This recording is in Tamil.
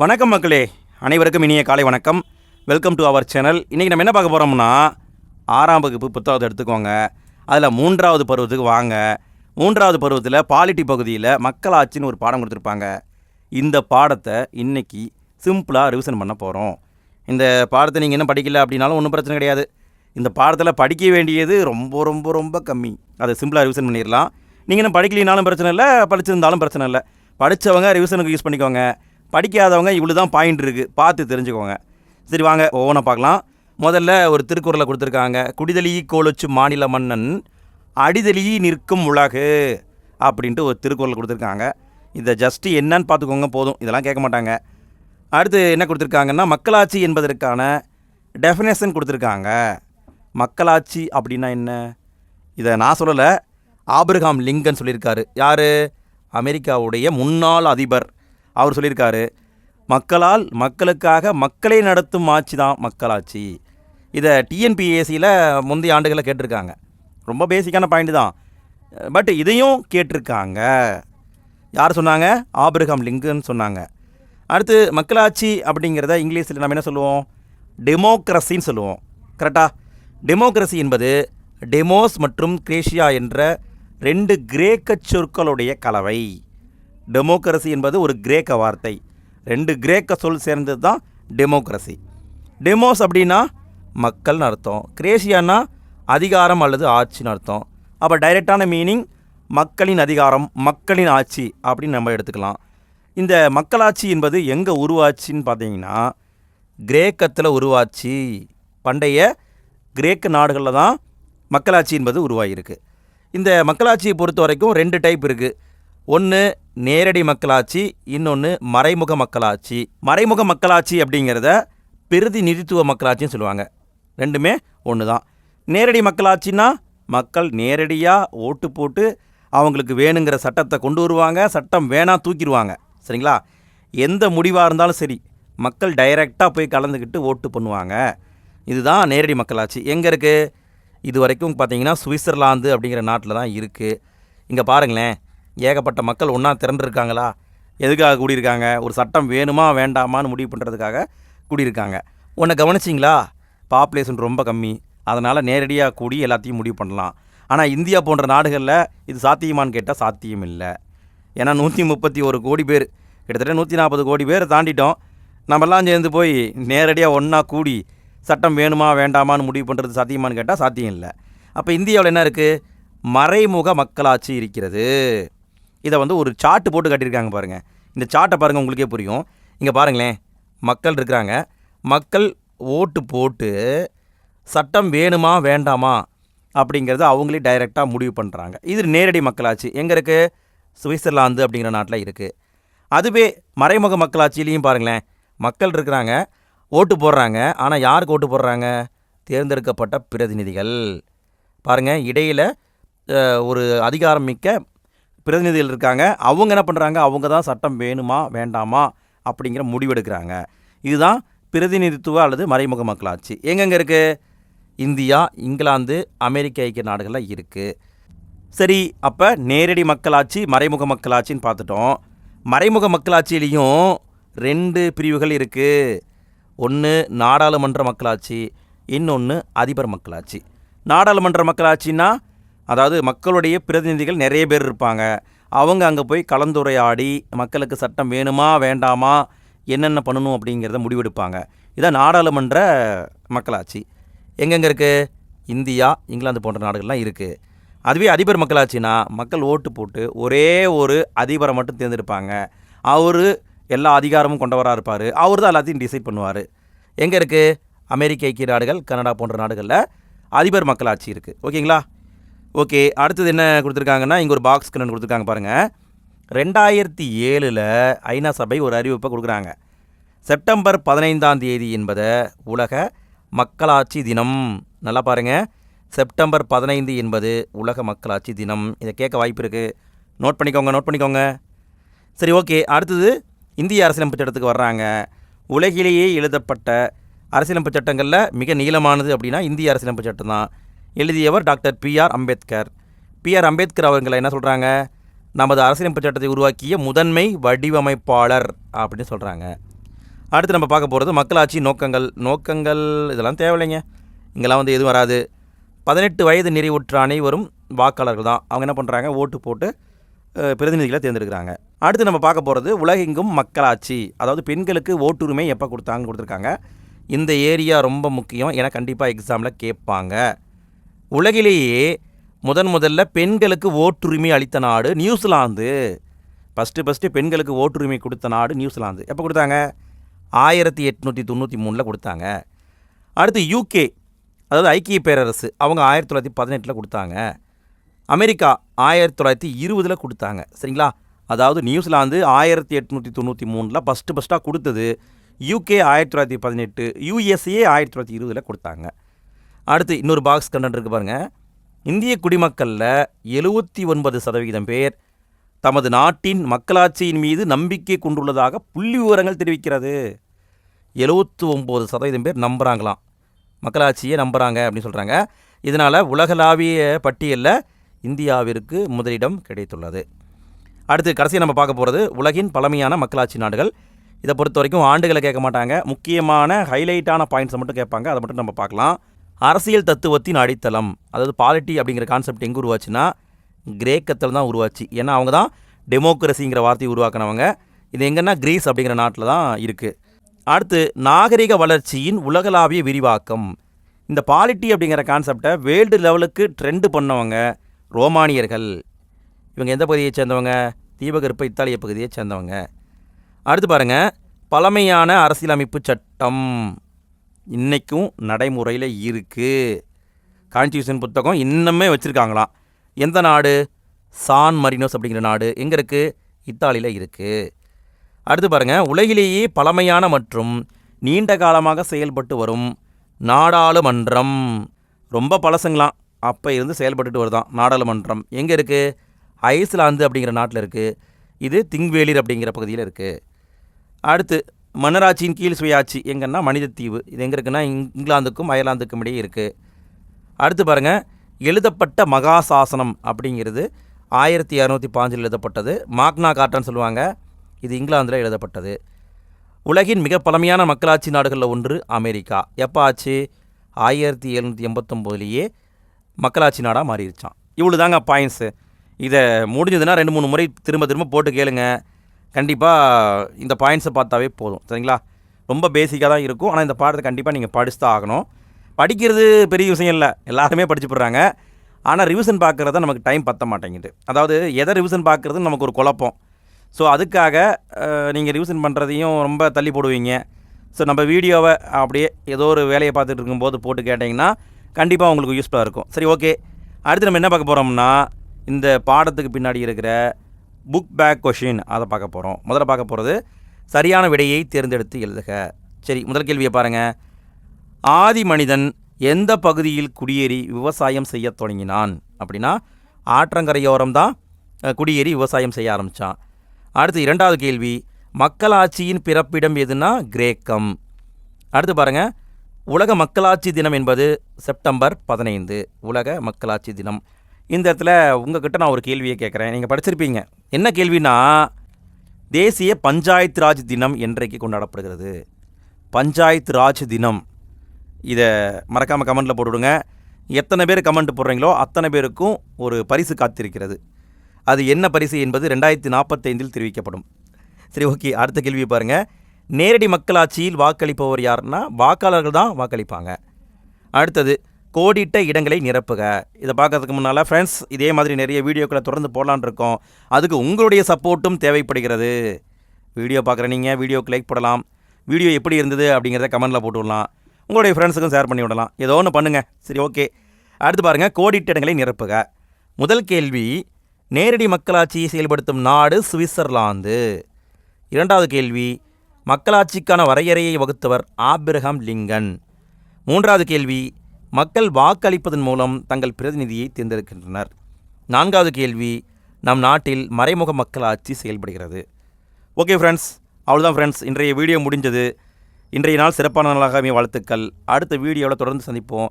வணக்கம் மக்களே அனைவருக்கும் இனிய காலை வணக்கம். வெல்கம் டு அவர் சேனல் இன்றைக்கி நம்ம என்ன பார்க்க போகிறோம்னா ஆறாம் வகுப்பு புத்தகத்தை எடுத்துக்கோங்க. அதில் மூன்றாவது பருவத்துக்கு வாங்க. மூன்றாவது பருவத்தில் பாலிட்டி பகுதியில் மக்களாட்சின்னு ஒரு பாடம் கொடுத்துருப்பாங்க. இந்த பாடத்தை இன்னைக்கு சிம்பிளாக ரிவிஷன் பண்ண போகிறோம் இந்த பாடத்தை நீங்கள் இன்னும் படிக்கல அப்படின்னாலும் ஒன்றும் பிரச்சனை கிடையாது. இந்த பாடத்தில் படிக்க வேண்டியது ரொம்ப ரொம்ப ரொம்ப கம்மி. அதை சிம்பிளாக ரிவிஷன் பண்ணிடலாம். நீங்கள் இன்னும் படிக்கலினாலும் பிரச்சனை இல்லை படிச்சிருந்தாலும் பிரச்சனை இல்லை. படித்தவங்க ரிவிஷனுக்கு யூஸ் பண்ணிக்கோங்க. படிக்காதவங்க இவ்வளோ தான் பாயிண்ட் இருக்குது பார்த்து தெரிஞ்சுக்கோங்க. சரி வாங்க ஒவ்வொன்றா பார்க்கலாம். முதல்ல ஒரு திருக்குறளை கொடுத்துருக்காங்க. குடிதலி கோலொச்சு மாநில மன்னன் அடிதலி நிற்கும் உலகு அப்படின்ட்டு ஒரு திருக்குறள் கொடுத்துருக்காங்க. இதை ஜஸ்ட்டு என்னன்னு பார்த்துக்கோங்க போதும். இதெல்லாம் கேட்க மாட்டாங்க. அடுத்து என்ன கொடுத்துருக்காங்கன்னா மக்களாட்சி என்பதற்கான டெஃபினேஷன் கொடுத்துருக்காங்க. மக்களாட்சி அப்படின்னா என்ன? இதை நான் சொல்லலை. ஆபிரகாம் லிங்கன் சொல்லியிருக்காரு. யார்? அமெரிக்காவுடைய முன்னாள் அதிபர். அவர் சொல்லியிருக்காரு மக்களால் மக்களுக்காக மக்களை நடத்தும் ஆட்சி தான் மக்களாட்சி. இதை டிஎன்பிஎஸ்சியில் முந்தைய ஆண்டுகளில் கேட்டிருக்காங்க. ரொம்ப பேசிக்கான பாயிண்ட் தான். பட் இதையும் கேட்டிருக்காங்க. யார் சொன்னாங்க? ஆபிரகாம் லிங்கன் சொன்னாங்க. அடுத்து மக்களாட்சி அப்படிங்கிறத இங்கிலீஷில் நம்ம என்ன சொல்லுவோம்? டெமோக்ரஸின்னு சொல்லுவோம். கரெக்டாக டெமோக்ரஸி என்பது டெமோஸ் மற்றும் கிரேஷியா என்ற ரெண்டு கிரேக்க சொற்களுடைய கலவை. டெமோக்ரஸி என்பது ஒரு கிரேக்க வார்த்தை. ரெண்டு கிரேக்க சொல் சேர்ந்தது தான் டெமோக்ரஸி டெமோஸ் அப்படின்னா மக்கள்னு அர்த்தம். கிரேஷியானா அதிகாரம் அல்லது ஆட்சின்னு அர்த்தம். அப்போ டைரெக்டான மீனிங் மக்களின் அதிகாரம் மக்களின் ஆட்சி அப்படின்னு நம்ம எடுத்துக்கலாம். இந்த மக்களாட்சி என்பது எங்கே உருவாச்சுன்னு பார்த்தீங்கன்னா கிரேக்கத்தில் உருவாச்சு. பண்டைய கிரேக்க நாடுகளில் தான் மக்களாட்சி என்பது உருவாகியிருக்கு இந்த மக்களாட்சியை பொறுத்த வரைக்கும் ரெண்டு டைப் இருக்குது ஒன்று நேரடி மக்களாட்சி இன்னொன்று மறைமுக மக்களாட்சி. மறைமுக மக்களாட்சி அப்படிங்கிறத பிரதிநிதித்துவ மக்களாட்சின்னு சொல்லுவாங்க. ரெண்டுமே ஒன்று தான் நேரடி மக்களாட்சின்னா மக்கள் நேரடியாக ஓட்டு போட்டு அவங்களுக்கு வேணுங்கிற சட்டத்தை கொண்டு வருவாங்க சட்டம் வேணாம் தூக்கிடுவாங்க. சரிங்களா? எந்த முடிவாக இருந்தாலும் சரி மக்கள் டைரெக்டாக போய் கலந்துக்கிட்டு ஓட்டு பண்ணுவாங்க. இதுதான் நேரடி மக்களாட்சி. எங்கே இருக்குது இது வரைக்கும் பார்த்தீங்கன்னா சுவிட்சர்லாந்து அப்படிங்கிற நாட்டில் தான் இருக்குது இங்கே பாருங்களேன். ஏகப்பட்ட மக்கள் ஒன்றா திரண்டிருக்காங்களா? எதுக்காக கூடியிருக்காங்க? ஒரு சட்டம் வேணுமா வேண்டாமான்னு முடிவு பண்ணுறதுக்காக கூடியிருக்காங்க. உன்னை கவனிச்சிங்களா? பாப்புலேஷன் ரொம்ப கம்மி. அதனால் நேரடியாக கூடி எல்லாத்தையும் முடிவு பண்ணலாம். ஆனால் இந்தியா போன்ற நாடுகளில் இது சாத்தியமான்னு கேட்டால் சாத்தியம் இல்லை. ஏன்னா நூற்றி முப்பத்தி ஒரு கோடி பேர் கிட்டத்தட்ட நூற்றி நாற்பது கோடி பேர் தாண்டிட்டோம். நம்மெல்லாம் சேர்ந்து போய் நேரடியாக ஒன்றா கூடி சட்டம் வேணுமா வேண்டாமான்னு முடிவு பண்ணுறது சாத்தியமான்னு கேட்டால் சாத்தியம் இல்லை. அப்போ இந்தியாவில் என்ன இருக்குது மறைமுக மக்களாட்சி இருக்கிறது. இதை வந்து ஒரு சார்ட்டு போட்டு காட்டியிருக்காங்க பாருங்கள் இந்த சார்ட்டை பாருங்கள் உங்களுக்கே புரியும். இங்கே பாருங்களேன். மக்கள் இருக்கிறாங்க. மக்கள் ஓட்டு போட்டு சட்டம் வேணுமா வேண்டாமா அப்படிங்கிறத அவங்களே டைரெக்டாக முடிவு பண்ணுறாங்க இது நேரடி மக்களாட்சி. எங்கே இருக்குது சுவிட்சர்லாந்து அப்படிங்கிற நாட்டில் இருக்குது அதுவே மறைமுக மக்களாட்சியிலையும் பாருங்களேன். மக்கள் இருக்கிறாங்க ஓட்டு போடுறாங்க. ஆனால் யாருக்கு ஓட்டு போடுறாங்க? தேர்ந்தெடுக்கப்பட்ட பிரதிநிதிகள். பாருங்கள் இடையில் ஒரு அதிகாரம் மிக்க பிரதிநிதிகள் இருக்காங்க. அவங்க என்ன பண்ணுறாங்க அவங்க தான் சட்டம் வேணுமா வேண்டாமா அப்படிங்கிற முடிவெடுக்கிறாங்க இதுதான் பிரதிநிதித்துவ அல்லது மறைமுக மக்களாட்சி. எங்கெங்கே இருக்குது இந்தியா இங்கிலாந்து அமெரிக்க ஐக்கிய நாடுகளில் இருக்குது சரி அப்போ நேரடி மக்களாட்சி மறைமுக மக்களாட்சின்னு பார்த்துட்டோம். மறைமுக மக்களாட்சியிலையும் ரெண்டு பிரிவுகள் இருக்குது ஒன்று நாடாளுமன்ற மக்களாட்சி இன்னொன்று அதிபர் மக்களாட்சி. நாடாளுமன்ற மக்களாட்சின்னா அதாவது மக்களுடைய பிரதிநிதிகள் நிறைய பேர் இருப்பாங்க. அவங்க அங்கே போய் கலந்துரையாடி மக்களுக்கு சட்டம் வேணுமா வேண்டாமா என்னென்ன பண்ணணும் அப்படிங்கிறத முடிவெடுப்பாங்க. இதான் நாடாளுமன்ற மக்களாட்சி. எங்கெங்கே இருக்குது இந்தியா இங்கிலாந்து போன்ற நாடுகள்லாம் இருக்குது அதுவே அதிபர் மக்களாட்சினா மக்கள் ஓட்டு போட்டு ஒரே ஒரு அதிபரை மட்டும் தேர்ந்தெடுப்பாங்க. அவர் எல்லா அதிகாரமும் கொண்டவராக இருப்பார். அவர் தான் எல்லாத்தையும் டிசைட் பண்ணுவார். எங்கே இருக்குது அமெரிக்க ஐக்கிய நாடுகள் கனடா போன்ற நாடுகளில் அதிபர் மக்களாட்சி இருக்குது ஓகேங்களா? ஓகே அடுத்தது என்ன கொடுத்துருக்காங்கன்னா இங்கே ஒரு பாக்ஸ் கண்ணன் கொடுத்துருக்காங்க பாருங்கள் ரெண்டாயிரத்தி ஏழில் ஐநா சபை ஒரு அறிவிப்பை கொடுக்குறாங்க. செப்டம்பர் பதினைந்தாம் தேதி என்பதை உலக மக்களாட்சி தினம். நல்லா பாருங்கள் செப்டம்பர் பதினைந்து என்பது உலக மக்களாட்சி தினம். இதை கேட்க வாய்ப்பு இருக்குது நோட் பண்ணிக்கோங்க நோட் பண்ணிக்கோங்க. சரி ஓகே. அடுத்தது இந்திய அரசியலமைப்பு சட்டத்துக்கு வர்றாங்க. உலகிலேயே எழுதப்பட்ட அரசியலமைப்பு சட்டங்களில் மிக நீளமானது அப்படின்னா இந்திய அரசியலமைப்பு சட்டம் தான். எழுதியவர் doctor BR Ambedkar. BR Ambedkar அவங்களை என்ன சொல்கிறாங்க நமது அரசியலமைப்பு சட்டத்தை உருவாக்கிய முதன்மை வடிவமைப்பாளர் அப்படின்னு சொல்கிறாங்க அடுத்து நம்ம பார்க்க போகிறது மக்களாட்சி நோக்கங்கள். நோக்கங்கள் இதெல்லாம் தேவையில்லைங்க. இங்கெல்லாம் வந்து எதுவும் வராது. பதினெட்டு வயது நிறைவுற்ற அனைவரும் வாக்காளர்கள் தான். அவங்க என்ன பண்ணுறாங்க ஓட்டு போட்டு பிரதிநிதிகளை தேர்ந்தெடுக்கிறாங்க. அடுத்து நம்ம பார்க்க போகிறது உலகெங்கும் மக்களாட்சி. அதாவது பெண்களுக்கு ஓட்டுரிமை எப்போ கொடுத்தாங்கன்னு கொடுத்துருக்காங்க. இந்த ஏரியா ரொம்ப முக்கியம். ஏன்னா கண்டிப்பாக எக்ஸாமில் கேட்பாங்க. உலகிலேயே முதன் முதல்ல பெண்களுக்கு ஓட்டுரிமை அளித்த நாடு நியூசிலாந்து. ஃபஸ்ட்டு ஃபஸ்ட்டு பெண்களுக்கு ஓட்டுரிமை கொடுத்த நாடு நியூசிலாந்து. எப்போ கொடுத்தாங்க? ஆயிரத்தி எட்நூற்றி தொண்ணூற்றி மூணில் கொடுத்தாங்க. அடுத்து யூகே அதாவது ஐக்கிய பேரரசு அவங்க ஆயிரத்தி தொள்ளாயிரத்தி பதினெட்டில் கொடுத்தாங்க. அமெரிக்கா ஆயிரத்தி தொள்ளாயிரத்தி இருபதில் கொடுத்தாங்க. சரிங்களா? அதாவது நியூசிலாந்து ஆயிரத்தி எட்நூற்றி தொண்ணூற்றி மூணில் ஃபஸ்ட்டு ஃபஸ்ட்டாக கொடுத்தது. யூகே ஆயிரத்தி தொள்ளாயிரத்தி பதினெட்டு யூஎஸ்ஏ ஆயிரத்தி தொள்ளாயிரத்தி இருபதில் கொடுத்தாங்க. அடுத்து இன்னொரு பாக்ஸ் கண்டென்ட் இருக்கு பாருங்கள் இந்திய குடிமக்களில் எழுபத்தி ஒன்பது சதவிகிதம் பேர் தமது நாட்டின் மக்களாட்சியின் மீது நம்பிக்கை கொண்டுள்ளதாக புள்ளி விவரங்கள் தெரிவிக்கிறது. எழுபத்து ஒம்பது சதவீதம் பேர் நம்புகிறாங்களாம் மக்களாட்சியை நம்புகிறாங்க அப்படின்னு சொல்கிறாங்க இதனால் உலகளாவிய பட்டியலில் இந்தியாவிற்கு முதலிடம் கிடைத்துள்ளது. அடுத்து கடைசியாக நம்ம பார்க்க போகிறது உலகின் பழமையான மக்களாட்சி நாடுகள். இதை பொறுத்த வரைக்கும் ஆண்டுகளை கேட்க மாட்டாங்க. முக்கியமான ஹைலைட்டான பாயிண்ட்ஸை மட்டும் கேட்பாங்க. அதை மட்டும் நம்ம பார்க்கலாம். அரசியல் தத்துவத்தின் அடித்தளம் அதாவது பாலிட்டி அப்படிங்கிற கான்செப்ட் எங்கே உருவாச்சுன்னா கிரேக்கத்தில் தான் உருவாச்சு. ஏன்னா அவங்க தான் டெமோக்ரஸிங்கிற வார்த்தையை உருவாக்குனவங்க. இது எங்கன்னா கிரீஸ் அப்படிங்கிற நாட்டில் தான் இருக்குது அடுத்து நாகரிக வளர்ச்சியின் உலகளாவிய விரிவாக்கம். இந்த பாலிட்டி அப்படிங்கிற கான்செப்டை வேர்ல்டு லெவலுக்கு ட்ரெண்டு பண்ணவங்க ரோமானியர்கள். இவங்க எந்த பகுதியை சேர்ந்தவங்க? தீபகற்ப இத்தாலிய பகுதியை சேர்ந்தவங்க. அடுத்து பாருங்கள் பழமையான அரசியலமைப்பு சட்டம். இன்றைக்கும் நடைமுறையில் இருக்குது கான்ஸ்டியூஷன் புத்தகம் இன்னுமே வச்சுருக்காங்களாம் எந்த நாடு? சான் மரினோஸ் அப்படிங்கிற நாடு எங்கே இருக்குது இத்தாலியில் இருக்குது அடுத்து பாருங்கள் உலகிலேயே பழமையான மற்றும் நீண்ட காலமாக செயல்பட்டு வரும் நாடாளுமன்றம். ரொம்ப பழசுங்களாம். அப்போ இருந்து செயல்பட்டுட்டு வருதான் நாடாளுமன்றம். எங்கே இருக்குது ஐஸ்லாந்து அப்படிங்கிற நாட்டில் இருக்குது இது திங்வேலிர் அப்படிங்கிற பகுதியில் இருக்குது அடுத்து மன்னராட்சியின் கீழ் சுயாட்சி. எங்கன்னா மனிதத்தீவு இது எங்கே இருக்குன்னா இங்கிலாந்துக்கும் அயர்லாந்துக்கும் இடையே இருக்குது அடுத்து பாருங்கள் எழுதப்பட்ட மகாசாசனம் அப்படிங்கிறது ஆயிரத்தி இரநூத்தி பாஞ்சில் எழுதப்பட்டது. மாக்னா கார்ட்டான்னு சொல்லுவாங்க. இது இங்கிலாந்தில் எழுதப்பட்டது. உலகின் மிக பழமையான மக்களாட்சி நாடுகளில் ஒன்று அமெரிக்கா. எப்போ ஆச்சு? ஆயிரத்தி எழுநூற்றி எண்பத்தொம்போதுலேயே மக்களாட்சி நாடாக மாறிடுச்சான் இவ்வளோ தாங்க பாயிண்ட்ஸு இதை முடிஞ்சதுன்னா ரெண்டு மூணு முறை திரும்ப திரும்ப போட்டு கேளுங்கள் கண்டிப்பாக இந்த பாயிண்ட்ஸை பார்த்தாவே போதும். சரிங்களா? ரொம்ப பேசிக்காக தான் இருக்கும். ஆனால் இந்த பாடத்தை கண்டிப்பாக நீங்கள் படிச்சு தான் ஆகணும். படிக்கிறது பெரிய விஷயம் இல்லை. எல்லாருமே படிச்சு போடுறாங்க. ஆனால் ரிவிஷன் பார்க்குறது நமக்கு டைம் பத்த மாட்டேங்குது. அதாவது எதை ரிவிஷன் பார்க்குறதுன்னு நமக்கு ஒரு குழப்பம். ஸோ அதுக்காக நீங்கள் ரிவிஷன் பண்ணுறதையும் ரொம்ப தள்ளி போடுவீங்க. ஸோ நம்ம வீடியோவை அப்படியே ஏதோ ஒரு வேலையை பார்த்துட்டு இருக்கும்போது போட்டு கேட்டிங்கன்னா கண்டிப்பாக உங்களுக்கு யூஸ்ஃபுல்லாக இருக்கும். சரி ஓகே அடுத்து நம்ம என்ன பார்க்க போகிறோம்னா இந்த பாடத்துக்கு பின்னாடி இருக்கிற புக் பேக் கொஷின் அதை பார்க்க போகிறோம் முதல்ல பார்க்க போகிறது சரியான விடையை தேர்ந்தெடுத்து எழுதுக. சரி முதல் கேள்வியை பாருங்கள் ஆதி மனிதன் எந்த பகுதியில் குடியேறி விவசாயம் செய்ய தொடங்கினான்? அப்படின்னா ஆற்றங்கரையோரம் தான் குடியேறி விவசாயம் செய்ய ஆரம்பித்தான் அடுத்து இரண்டாவது கேள்வி மக்களாட்சியின் பிறப்பிடம் எதுனா கிரேக்கம். அடுத்து பாருங்கள் உலக மக்களாட்சி தினம் என்பது செப்டம்பர் பதினைந்து. உலக மக்களாட்சி தினம். இந்த இடத்துல உங்ககிட்ட நான் ஒரு கேள்வியை கேட்குறேன். நீங்கள் படிச்சிருப்பீங்க. என்ன கேள்வினா தேசிய பஞ்சாயத்து ராஜ் தினம் என்றைக்கு கொண்டாடப்படுகிறது? பஞ்சாயத்து ராஜ் தினம். இதை மறக்காமல் கமெண்ட்டில் போட்டுவிடுங்க எத்தனை பேர் கமெண்ட் போடுறீங்களோ அத்தனை பேருக்கும் ஒரு பரிசு காத்திருக்கிறது. அது என்ன பரிசு என்பது ரெண்டாயிரத்தி நாற்பத்தைந்தில் தெரிவிக்கப்படும். சரி ஓகே. அடுத்த கேள்வியை பாருங்கள் நேரடி மக்களாட்சியில் வாக்களிப்பவர் யாருன்னா வாக்காளர்கள் தான் வாக்களிப்பாங்க. அடுத்தது கோடிட்ட இடங்களை நிரப்புக. இதை பார்க்கறதுக்கு முன்னால் ஃப்ரெண்ட்ஸ் இதே மாதிரி நிறைய வீடியோக்களை தொடர்ந்து போடலான்னு இருக்கோம். அதுக்கு உங்களுடைய சப்போர்ட்டும் தேவைப்படுகிறது. வீடியோ பார்க்குற நீங்கள் வீடியோக்கு லைக் போடலாம். வீடியோ எப்படி இருந்தது அப்படிங்கிறத கமெண்ட்டில் போட்டு விடலாம். உங்களுடைய ஃப்ரெண்ட்ஸுக்கும் ஷேர் பண்ணி விடலாம். ஏதோ ஒன்று பண்ணுங்கள் சரி ஓகே அடுத்து பாருங்கள் கோடிட்ட இடங்களை நிரப்புக. முதல் கேள்வி நேரடி மக்களாட்சியை செயல்படுத்தும் நாடு சுவிட்சர்லாந்து. இரண்டாவது கேள்வி மக்களாட்சிக்கான வரையறையை வகுத்தவர் ஆபிரகாம் லிங்கன். மூன்றாவது கேள்வி மக்கள் வாக்களிப்பதன் மூலம் தங்கள் பிரதிநிதியை தேர்ந்தெடுக்கின்றனர். நான்காவது கேள்வி நம் நாட்டில் மறைமுக மக்களாட்சி செயல்படுகிறது. ஓகே ஃப்ரெண்ட்ஸ் அவ்வளோதான் ஃப்ரெண்ட்ஸ் இன்றைய வீடியோ முடிஞ்சது. இன்றைய நாள் சிறப்பான நாளாகவே வாழ்த்துக்கள். அடுத்த வீடியோவில் தொடர்ந்து சந்திப்போம்.